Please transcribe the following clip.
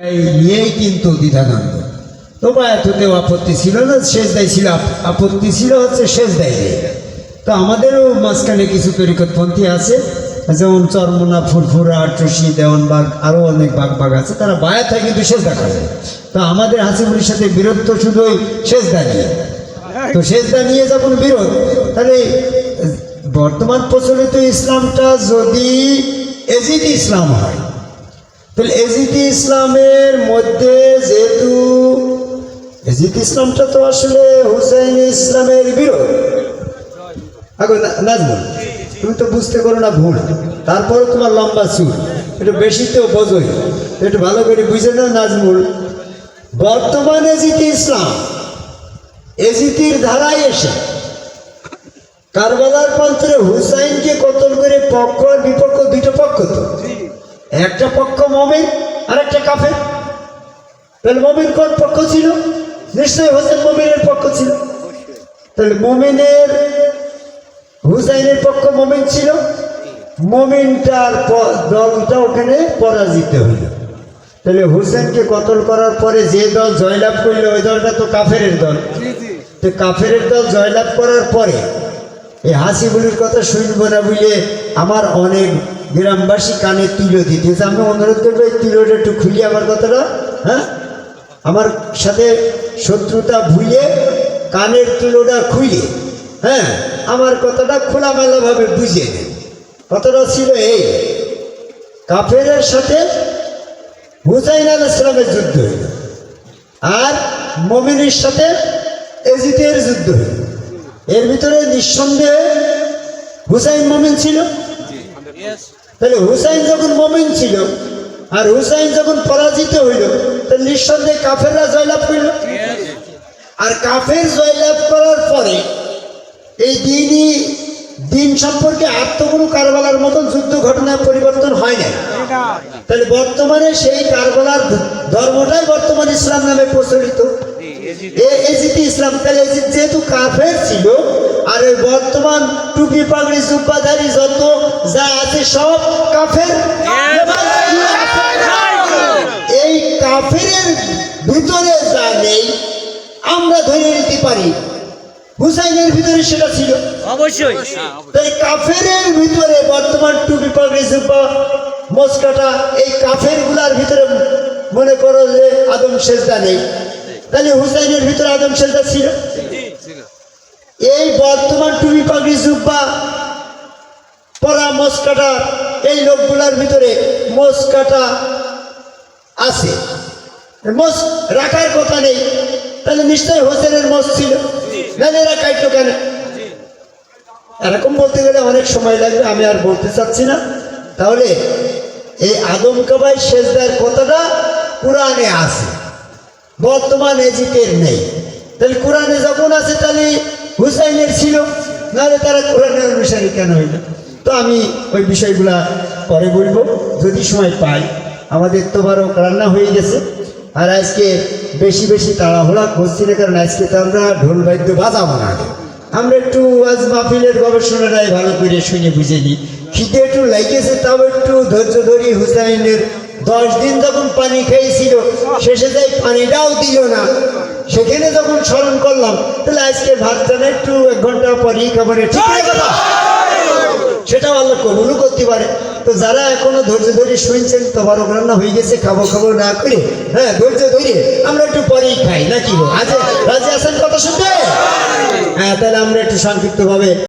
নিয়েই কিন্তু দ্বিধাদ্বন্দ্ব। তো বায়াতুতেও আপত্তি ছিল না, শেষ দায় ছিল আপত্তি ছিল হচ্ছে শেষ দায় তো আমাদেরও মাঝখানে কিছু তরিকতপন্থী আছে, যেমন চরমোনা, ফুরফুরা টুসি দেওয়ানবাগ আরও অনেক বাঘ আছে, তারা বায়াত হয় কিন্তু শেষ দেখা যায় তো আমাদের হাসিবুলির সাথে বিরোধ তো শুধু শেষ দা নিয়ে। তো শেষ দা নিয়ে যখন বিরোধ, তাহলে বর্তমান প্রচলিত ইসলামটা যদি এজিদ ইসলাম হয় ইসলামের মধ্যে যেহেতু এজিদ ইসলামটা তো আসলে হুসাইন ইসলামের বিরোধ। নাজমুল, তুমি তো বুঝতে করো না ভুল। তারপরে তোমার লম্বা চুল একটু বেশি তো একটু ভালো করে বুঝে না নাজমুল। বর্তমান এজিদ ইসলাম এজিতির ধারায় এসে কারবালার প্রান্তরে হুসাইনকে কতল করে পক্ষ একটা পক্ষ মমিন আর একটা কাফের। তাহলে মমিন কোন পক্ষ ছিল? নিশ্চয়ই হোসেন মমিনের পক্ষ ছিল। তাহলে মমিনের হুসাইনের পক্ষ মমিন ছিল। মমিনটার দলটা ওখানে পরাজিত হইল। তাহলে হুসেনকে কতল করার পরে যে দল জয়লাভ করল ওই দলটা তো কাফের দল। তো কাফের দল জয়লাভ করার পরে এই হাসিবুলির কথা শুনব না বুঝলে আমার অনেক গ্রামবাসী কানে তুলো দিতেছে আমি অনুরোধ করব এই তুলোটা একটু খুলি আমার কথাটা হ্যাঁ? আমার সাথে শত্রুতা ভুলে কানের তুলোটা খুলে হ্যাঁ? আমার কথাটা খোলামেলাভাবে বুঝিয়ে দেন। কথাটা ছিল এই কাফেরের সাথে হুসাইন আল ইসলামের যুদ্ধ হইল আর মমিনের সাথে এজিদের যুদ্ধ হইল। এর ভিতরে নিঃসন্দেহে হুসাইন মমিন ছিল? তাহলে হুসাইন যখন মমিন ছিল আর হুসাইন যখন পরাজিত হইল, তাহলে নিঃসন্দেহে কাফেররা জয়লাভ করল। আর কাফের জয়লাভ করার পরে এই দিনই দিন সম্পর্কে আর তো কোনো কারবালার মতন যুদ্ধ ঘটনা পরিবর্তন হয় না তাহলে বর্তমানে সেই কারবালার ধর্মটাই বর্তমান ইসলাম নামে প্রচলিত। এ- এজিদ ইসলাম, তাহলে যেহেতু কাফের ছিল এই বর্তমান টুপি পাগড়ি জুব্বাধারী যত যা আছে সব কাফের। এই কাফের ভিতরে যা নেই আমরা ধরে নিতে পারি। হুসাইনের ভিতরে সেটা ছিল। অবশ্যই। তাই কাফের ভিতরে বর্তমান টুপি পাগড়ি জুব্বা মস্কাটা এই কাফেরগুলার ভিতরে মনে করো যে আদম সেজদা নেই। তাহলে হুসাইনের ভিতরে আদম সেজদা ছিল? এই বর্তমান টুপি পাগড়ি জুব্বা পরা মস্কাটা এই লোকগুলার ভিতরে মস্কাটা আছে। মস রাখার কথা নেই তাহলে নিশ্চয়ই হোসেনের মস ছিল। নাহলে এরা কাটলো কেন? এরকম বলতে গেলে অনেক সময় লাগবে আমি আর বলতে চাচ্ছি না। তাহলে এই আদম কাবাই শেষদার কথাটা কোরআনে আছে বর্তমান এজিতের নেই। তাহলে কোরআনে যখন আছে তাহলে হুসাইনের ছিল, নাহলে তারা কোরআনের অনুসারী কেন হইল? তো আমি ওই বিষয়গুলা পরে বলব, যদি সময় পাই। আমাদের তো বারো রান্না হয়ে গেছে, আর আজকে বেশি বেশি তাড়াহুড়া করছি না, কারণ আজকে তো আমরা ঢোল বাদ্য বাজাবো না আমরা একটু আজ মাহফিলের গবেষণাটাই ভালো করে শুনে বুঝে নিই। খিদে একটু লাগেছে, তাও একটু ধৈর্য ধরি হুসাইনের দশ দিন যখন পানি খেয়েছিল, শেষে যাই পানিটাও দিল না সেখানে যখন স্মরণ করলাম, তাহলে আজকে ভাতটা না একটু এক ঘণ্টা পরেই খাবারে ঠিক কথা? সেটাও আল্লাহ কবুলও করতে পারে তো যারা এখনও ধৈর্য ধরে শুনছেন তো তোমার রান্না হয়ে গেছে, খাব খাব না করে হ্যাঁ ধৈর্য ধরে আমরা একটু পরেই খাই, নাকি? আজ রাজি আছেন কথা শুনতে হ্যাঁ তাহলে আমরা একটু সংক্ষিপ্তভাবে